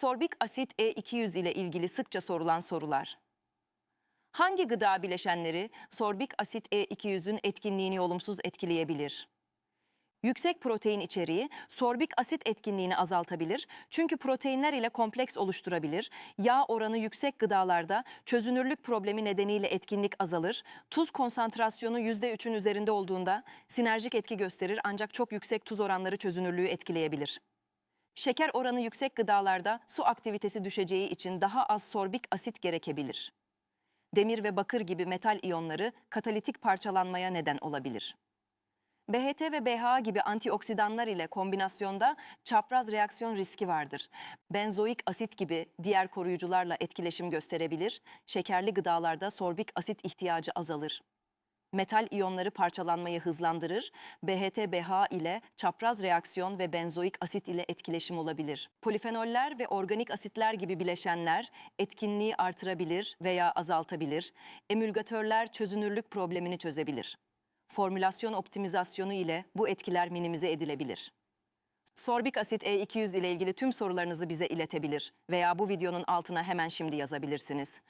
Sorbik asit E200 ile ilgili sıkça sorulan sorular. Hangi gıda bileşenleri sorbik asit E200'ün etkinliğini olumsuz etkileyebilir? Yüksek protein içeriği sorbik asit etkinliğini azaltabilir çünkü proteinler ile kompleks oluşturabilir. Yağ oranı yüksek gıdalarda çözünürlük problemi nedeniyle etkinlik azalır. Tuz konsantrasyonu %3'ün üzerinde olduğunda sinerjik etki gösterir ancak çok yüksek tuz oranları çözünürlüğü etkileyebilir. Şeker oranı yüksek gıdalarda su aktivitesi düşeceği için daha az sorbik asit gerekebilir. Demir ve bakır gibi metal iyonları katalitik parçalanmaya neden olabilir. BHT ve BHA gibi antioksidanlar ile kombinasyonda çapraz reaksiyon riski vardır. Benzoik asit gibi diğer koruyucularla etkileşim gösterebilir. Şekerli gıdalarda sorbik asit ihtiyacı azalır. Metal iyonları parçalanmayı hızlandırır. BHT-BHA ile çapraz reaksiyon ve benzoik asit ile etkileşim olabilir. Polifenoller ve organik asitler gibi bileşenler etkinliği artırabilir veya azaltabilir. Emülgatörler çözünürlük problemini çözebilir. Formülasyon optimizasyonu ile bu etkiler minimize edilebilir. Sorbik asit E200 ile ilgili tüm sorularınızı bize iletebilir veya bu videonun altına hemen şimdi yazabilirsiniz.